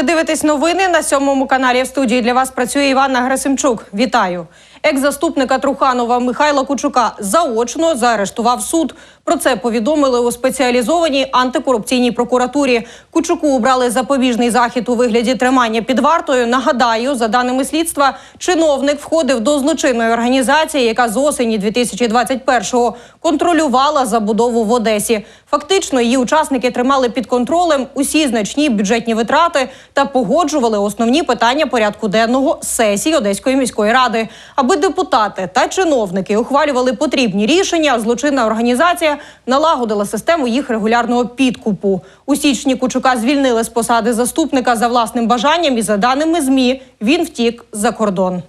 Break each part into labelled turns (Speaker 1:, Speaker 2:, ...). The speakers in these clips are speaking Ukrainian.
Speaker 1: Ви дивитесь новини на сьомому каналі. В студії для вас працює Іванна Грасимчук. Вітаю. Екс-заступника Труханова Михайла Кучука заочно заарештував суд. Про це повідомили у спеціалізованій антикорупційній прокуратурі. Кучуку обрали запобіжний захід у вигляді тримання під вартою. Нагадаю, за даними слідства, чиновник входив до злочинної організації, яка з осені 2021-го контролювала забудову в Одесі. Фактично, її учасники тримали під контролем усі значні бюджетні витрати та погоджували основні питання порядку денного сесії Одеської міської ради. Аби депутати та чиновники ухвалювали потрібні рішення, злочинна організація налагодила систему їх регулярного підкупу. У січні Кучука звільнили з посади заступника за власним бажанням, і за даними змі він втік за кордон.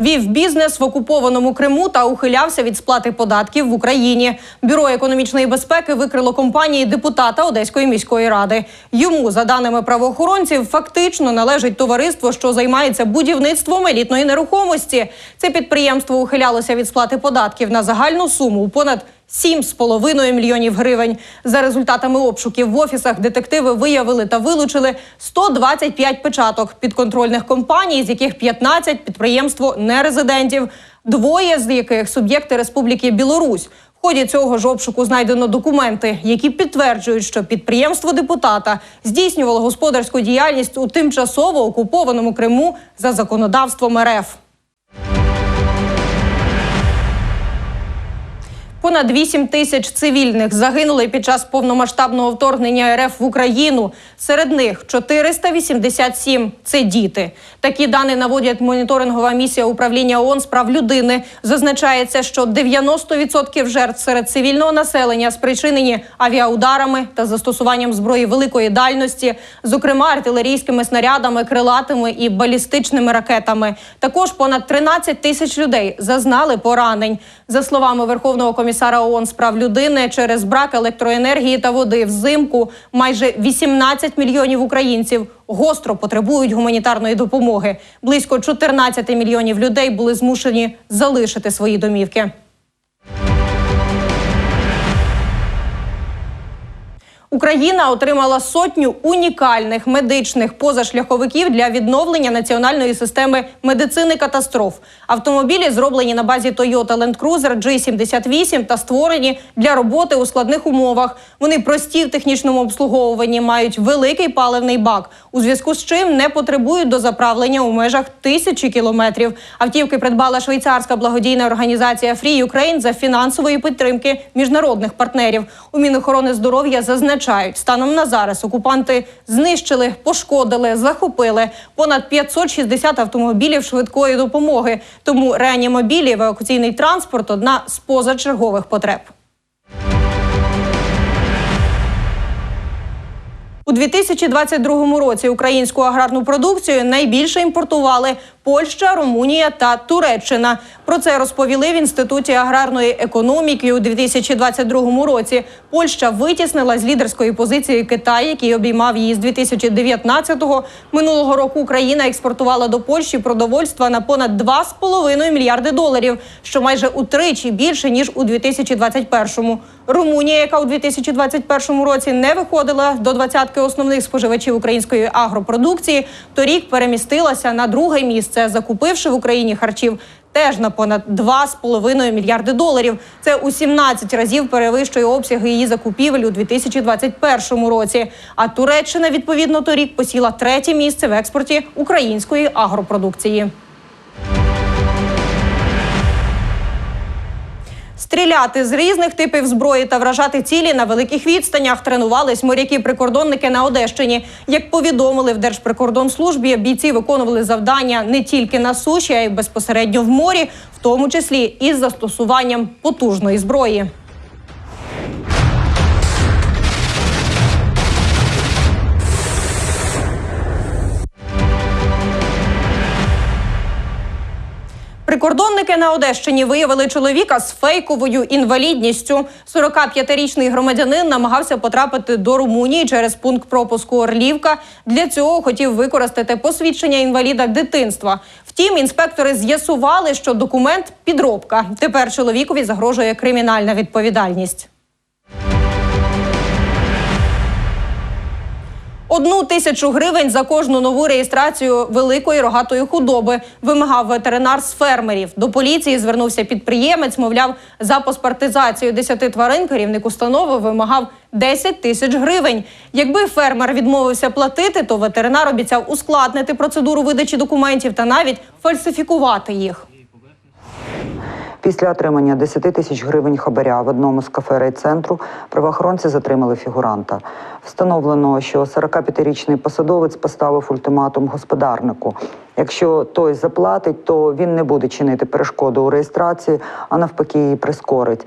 Speaker 1: Вів бізнес в окупованому Криму та ухилявся від сплати податків в Україні. Бюро економічної безпеки викрило компанії депутата Одеської міської ради. Йому, за даними правоохоронців, фактично належить товариство, що займається будівництвом елітної нерухомості. Це підприємство ухилялося від сплати податків на загальну суму у понад 7,5 мільйонів гривень. За результатами обшуків в офісах детективи виявили та вилучили 125 печаток підконтрольних компаній, з яких 15 – підприємство нерезидентів, двоє з яких суб'єкти Республіки Білорусь. В ході цього ж обшуку знайдено документи, які підтверджують, що підприємство депутата здійснювало господарську діяльність у тимчасово окупованому Криму за законодавством РФ. Понад 8 тисяч цивільних загинули під час повномасштабного вторгнення РФ в Україну. Серед них 487 – це діти. Такі дані наводять моніторингова місія управління ООН з прав людини. Зазначається, що 90% жертв серед цивільного населення спричинені авіаударами та застосуванням зброї великої дальності, зокрема артилерійськими снарядами, крилатими і балістичними ракетами. Також понад 13 тисяч людей зазнали поранень. За словами Верховного комісара ООН з прав людини, через брак електроенергії та води взимку майже 18 мільйонів українців гостро потребують гуманітарної допомоги. Близько 14 мільйонів людей були змушені залишити свої домівки. Україна отримала сотню унікальних медичних позашляховиків для відновлення національної системи медицини катастроф. Автомобілі зроблені на базі Toyota Land Cruiser G78 та створені для роботи у складних умовах. Вони прості в технічному обслуговуванні, мають великий паливний бак, у зв'язку з чим не потребують до заправлення у межах тисячі кілометрів. Автівки придбала швейцарська благодійна організація Free Ukraine за фінансової підтримки міжнародних партнерів. У Мінохорони здоров'я зазначають, станом на зараз окупанти знищили, пошкодили, захопили понад 560 автомобілів швидкої допомоги. Тому реанімобілі, евакуаційний транспорт одна з позачергових потреб. У 2022 році українську аграрну продукцію найбільше імпортували Польща, Румунія та Туреччина. Про це розповіли в інституті аграрної економіки у 2022 році. Польща витіснила з лідерської позиції Китай, який обіймав її з 2019-го. Минулого року Україна експортувала до Польщі продовольства на понад 2,5 мільярди доларів, що майже утричі більше ніж у 2021-му. Румунія, яка у 2021 році не виходила до двадцятки основних споживачів української агропродукції, торік перемістилася на друге місце, закупивши в Україні харчів теж на понад 2,5 мільярди доларів. Це у 17 разів перевищує обсяги її закупівель у 2021 році. А Туреччина відповідно торік посіла третє місце в експорті української агропродукції. Стріляти з різних типів зброї та вражати цілі на великих відстанях тренувались моряки-прикордонники на Одещині. Як повідомили в Держприкордонслужбі, бійці виконували завдання не тільки на суші, а й безпосередньо в морі, в тому числі із застосуванням потужної зброї. Прикордонники на Одещині виявили чоловіка з фейковою інвалідністю. 45-річний громадянин намагався потрапити до Румунії через пункт пропуску Орлівка. Для цього хотів використати посвідчення інваліда дитинства. Втім, інспектори з'ясували, що документ підробка. Тепер чоловікові загрожує кримінальна відповідальність. Одну тисячу гривень за кожну нову реєстрацію великої рогатої худоби вимагав ветеринар з фермерів. До поліції звернувся підприємець. Мовляв, за паспортизацію 10 тварин керівник установи вимагав 10 тисяч гривень. Якби фермер відмовився платити, то ветеринар обіцяв ускладнити процедуру видачі документів та навіть фальсифікувати їх.
Speaker 2: Після отримання 10 тисяч гривень хабаря в одному з кафе райцентру правоохоронці затримали фігуранта. Встановлено, що 45-річний посадовець поставив ультиматум господарнику. Якщо той заплатить, то він не буде чинити перешкоду у реєстрації, а навпаки її прискорить.